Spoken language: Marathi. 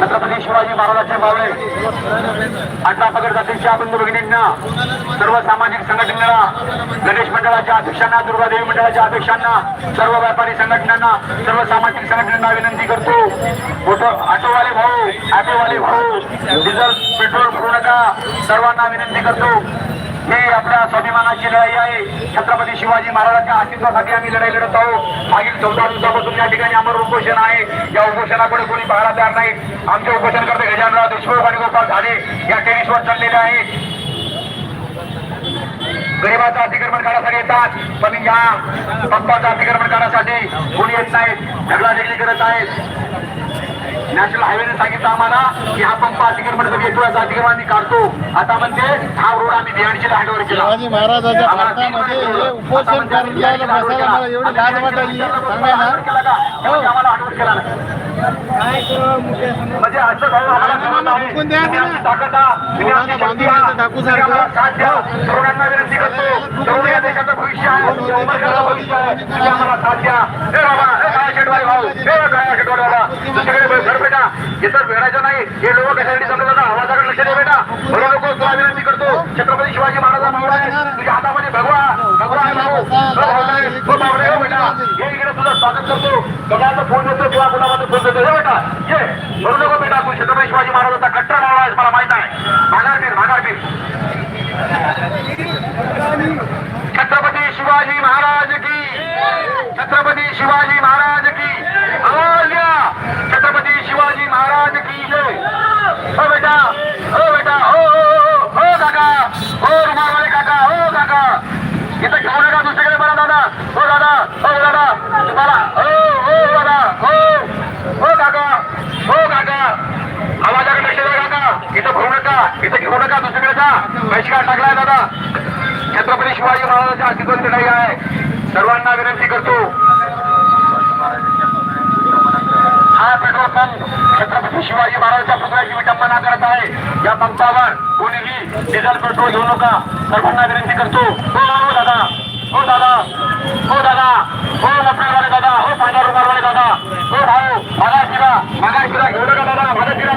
छत्रपती शिवाजी महाराजांचे बावळे अण्णा पगड जातीच्या बंधू भगिनींना सर्व सामाजिक संघटनेला गणेश मंडळाच्या अध्यक्षांना दुर्गादेवी मंडळाच्या अध्यक्षांना सर्व व्यापारी संघटनांना सर्व सामाजिक संघटनांना विनंती करतो. मोठं ऑटोवाले भाऊ ऑटोवाले भाऊ डिझेल पेट्रोल भरू नका. सर्वांना विनंती करतो. ही आपल्या स्वाभिमानाची लढाई आहे. छत्रपती शिवाजी महाराजांच्या अस्तित्वासाठी आम्ही लढाई लढत आहोत. मागील चौदा दिवसापासून या ठिकाणी अमर उपोषण आहे. या उपोषणाकडे कोणी पाहायला तयार नाही. आमचे उपोषण करते गजानराव देशमुख आणि गोपाळ झाले या टेनिसवर चाललेले आहे. गरिबाचं अतिक्रमण करण्यासाठी येतात. पण या पप्पाचं अतिक्रमण करण्यासाठी कोणी येत नाहीत झगडा झगडी करत आहेत. नॅशनल हायवेने सांगितलं आम्हाला की हा पंप अतिक्रमण कमी येतो याचा अतिक्रमण आम्ही काढतो. आता म्हणते हा रोड आम्ही बिहाडशीला हँडओव्हर केला. शिवाजी महाराजाच्या आम्हाला भारतामध्ये तीन हे महिने उपोषण आता म्हणते करायला आम्ही बसायला मला एवढी आम्ही लाज वाटायली सांगा ना केला का? त्यामुळे आम्हाला हँडओव्हर केला नाही. म्हणजे असं. तरुणांना विनंती करतो. तरुण या देशाचं भविष्य आहे. उमरगाचं भविष्य आहे. आम्हाला द्या हे बाबा हे काय शेटवाले भाऊ हे काय शेटवालेवाला तुमच्याकडे घर इतर भेटायचं नाही. हे लोक कशासाठी समजत आवाजाकडे लक्ष दे बेटा. बरं लोक तुला विनंती करतो. छत्रपती शिवाजी महाराजा मावळा आहे. तुझ्या हातामध्ये भगवा भगवा आहे भाऊ हो, हो बेटा. इकडे तुझं स्वागत करतो. सगळ्यांचा फोन देतो किंवा कुणामध्ये फोन देतो हे हो, बेटा. ये. नको बेटा. तू छत्रपती शिवाजी महाराजाचा कट्टर मावळा आहेस मला माहीत आहे. छत्रपती शिवाजी महाराज की. छत्रपती शिवाजी महाराज की. इथं घेऊ नका दुसरीकडे बरा दादा. हो दादा हो दादा. तुम्हाला हो, हो हो दादा. हो हो काका. हो काका. आवाजाकडे लक्ष द्या काका. इथं भरू नका. इथं घेऊ नका. दुसरीकडे जा. बहिष्कार टाकलाय दादा. छत्रपती शिवाजी महाराजांच्या अस्तित्वाची लढाई आहे. सर्वांना विनंती करतो. हा पेट्रोल पंप छत्रपती शिवाजी महाराजांच्या पुतळ्याची विटंबना करत आहे. या पंपावर कोणीही डिझेल पेट्रोल घेऊ नका. सर्वांना विनंती करतो. हो, हो, हो दादा. हो दादा. हो दादा. हो लपणारवाले दादा. हो पांढरा रुमालवाले दादा. हो भाऊ मागा शिरा मागा शिरा घेऊ नका दादा? मागा शिरा